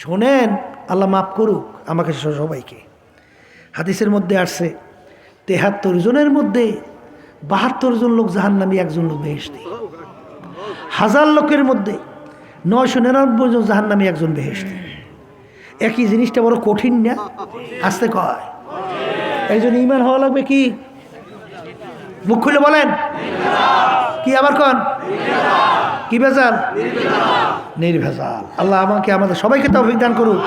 শোনেন, আল্লাহ মাফ করুক আমাকে সবাইকে। হাদিসের মধ্যে আসছে, তেহাত্তর জনের মধ্যে বাহাত্তর জন লোক জাহান জাহান্নামী, একজন লোক বেহেস্তি হাজার লোকের মধ্যে নয়শো নিরানব্বই জন জাহান্নামী, একজন বেহেস্তি একই জিনিসটা বড় কঠিন না? আসতে কয়। এই জন্য ইমান হওয়া লাগবে কি? মুখ খুলে বলেন। কি আবার কন? কি ভেজাল? নির্ভেজাল। আল্লাহ আমাকে, আমাদের সবাইকে তো অভিজ্ঞান করুন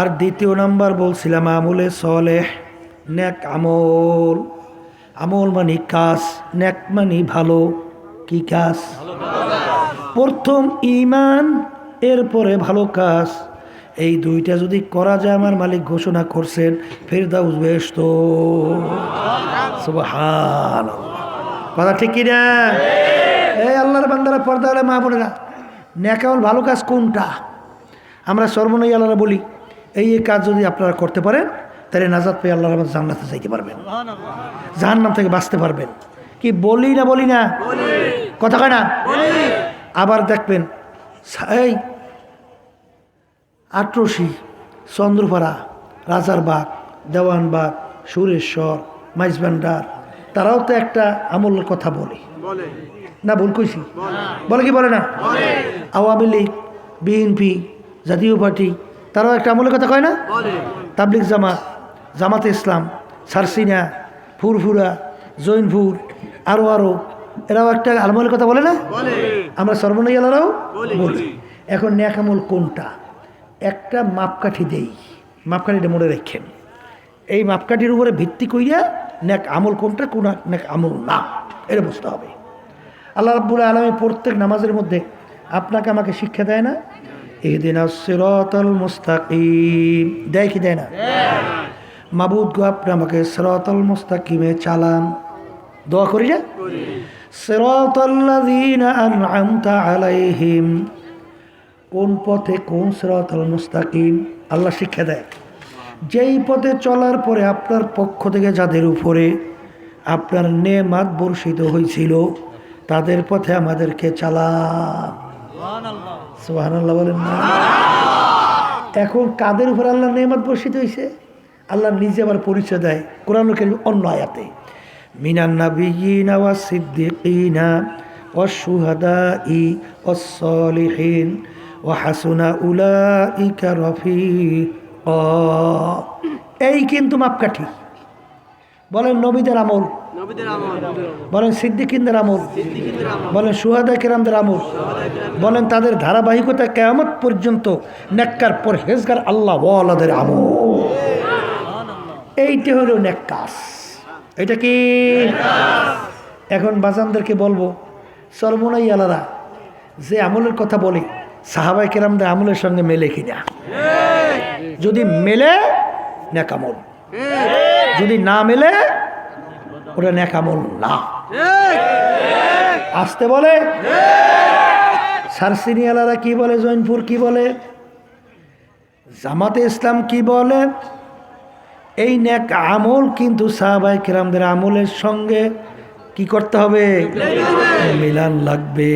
আর দ্বিতীয় নাম্বার বলছিলাম, আমলে সলেহ ন্যাক আমল। আমল মানে কাজ ন্যাক মানে ভালো। কি কাজ? প্রথম ইমান এরপরে ভালো কাজ। এই দুইটা যদি করা যায়, আমার মালিক ঘোষণা করছেন ফের ফেরদাউস তো কথা ঠিক কিনা? এই আল্লাহর বান্দারা পর্দা হলে মা বোনেরা ন্যাকামল ভালো কাজ কোনটা? আমরা সর্বনই আল্লাহরা বলি এই এই কাজ যদি আপনারা করতে পারেন তাহলে নাজাদ পেয়ে আল্লাহর আমাদের জান্নাতে যাইতে পারবেন। জাহান্নাম থেকে বাঁচতে পারবেন। কি বলি না বলি না? কথা কয় না? আবার দেখবেন এই আটরশি চন্দ্রপাড়া রাজারবাগ দেওয়ানবাগ সুরেশ্বর মাইজভান্ডার তারাও তো একটা আমলের কথা বলে। না ভুল কইছি। বলে কি বলে না? আওয়ামী লীগ বিএনপি জাতীয় পার্টি তারাও একটা আমলের কথা কয় না? তাবলিক জামাত জামাতে ইসলাম সারসিনা ফুরফুরা জৈনপুর আরও আরও এরাও একটা আলমলের কথা বলে না? আমরা সর্বনয়ালারাও বলি। এখন ন্যাকামল কোনটা? একটা মাপকাঠি দেই। মাপকাঠিটা মনে রাখেন। এই মাপকাঠির উপরে ভিত্তি করিয়া ন্যাক আমল কোনটা কোন ন্যাক আমল না। এটা বুঝতে হবে। আল্লাহ রাব্বুল আলমী প্রত্যেক নামাজের মধ্যে আপনাকে আমাকে শিক্ষা দেয় না? এই দিন সিরতল মুস্তাকিম। দেয় কি দেয় না? মাবুদ গো আপনি আমাকে সিরতল মুস্তাকিমে চালান। দোয়া করি না? সিরাতাল্লাযীনা আন'আমতা আলাইহিম। কোন পথে কোন সিরাতাল মুস্তাকিম? আল্লাহ শিক্ষা দেয়। যেই পথে চলার পরে আপনার পক্ষ থেকে যাদের উপরে আপনার নেমাত বর্ষিত হয়েছিল তাদের পথে আমাদেরকে সুবহানাল্লাহ। বলেন না। এখন কাদের উপর আল্লাহ নেমাত বর্ষিত হয়েছে আল্লাহ নিজে আবার পরিচয় দেয় কোরআন অন্য আয়াতে। মিনান নাবিয়িনা ওয়াস সিদ্দিকিনা ওয়াস শুহাদাই ওয়াস সলিহিন ওয়া হাসুনা উলাইকা রফিকা। এই কিন্তু মাপকাঠি। বলেন নবীদের আমল। বলেন সিদ্দিকিনদের আমল। বলেন সুহাদা কিরামদের আমল। বলেন তাদের ধারাবাহিকতা কেয়ামত পর্যন্ত নেককার পরহেজগার আল্লাহ ওয়ালাদের আমল। এইটা হলো নেককাস। এটা কি? এখন বাজানদেরকে বলব সর্বনাই আলাদা যে আমলের কথা বলি সাহাবাই কেরামদের আমলের সঙ্গে মেলে কিনা? যদি মেলে নেকামল যদি না মেলে ওটা নেকামল না। আসতে বলে? সারসিনী আলাদা কি বলে? জৈনপুর কি বলে? জামাতে ইসলাম কি বলে? এই নেক আমল কিন্তু সাহাবাই কেরামদের আমলের সঙ্গে কি করতে হবে? মিলান লাগবে।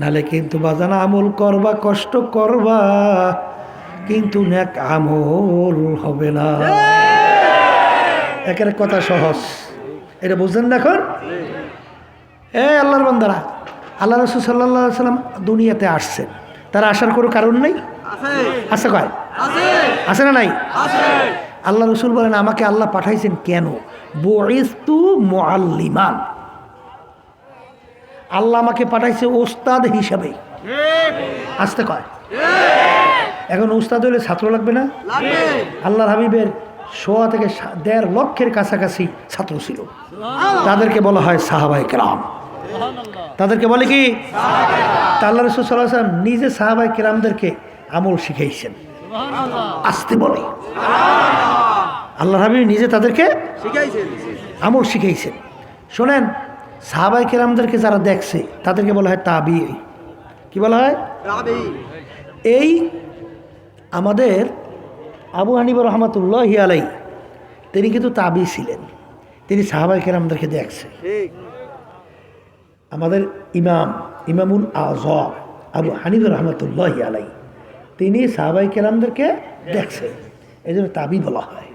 নালে কিন্তু বাজানা আমল করবা কষ্ট করবা কিন্তু নেক আমল হবে না। একের কথা সহজ। এটা বুঝলেন না এখন? এ আল্লাহর বান্দারা আল্লাহ রসুল সাল্লাহ সাল্লাম দুনিয়াতে আসছেন। তারা আসার কোনো কারণ নেই? আছে কয়? আছে না নাই? আল্লাহ রসুল বলেন আমাকে আল্লাহ পাঠাইছেন কেন? বইস্তু মোয়াল্লিমান আল্লাহ আমাকে পাঠাইছে ওস্তাদ হিসাবে। আসতে কয়। এখন উস্তাদ হলে ছাত্র লাগবে না? আল্লাহর হাবিবের সোয়া থেকে দেড় লক্ষের কাছাকাছি ছাত্র ছিল। তাদেরকে বলা হয় সাহাবাই কেরাম। তাদেরকে বলে কি? তা আল্লাহ রসুল সাল্লাম নিজে সাহাবাই কেরামদেরকে আমল শিখাইছেন। আসতে বলে। আল্লাহ হাবিব নিজে তাদেরকে আমল শিখাইছেন। শোনেন সাহাবাই কেরামদেরকে যারা দেখছে তাদেরকে বলা হয় তাবি কি বলা হয়? এই আমাদের আবু হানিবা রহমতুল্লাহ আলাই তিনি কিন্তু তাবি ছিলেন। তিনি সাহাবাই কেরামদেরকে দেখছে। আমাদের ইমাম ইমামুল আজম আবু হানিফ রহমতুল্লাহ আলাই তিনি সাহাবাই কেরামদেরকে দেখছেন এই জন্য তাবি বলা হয়।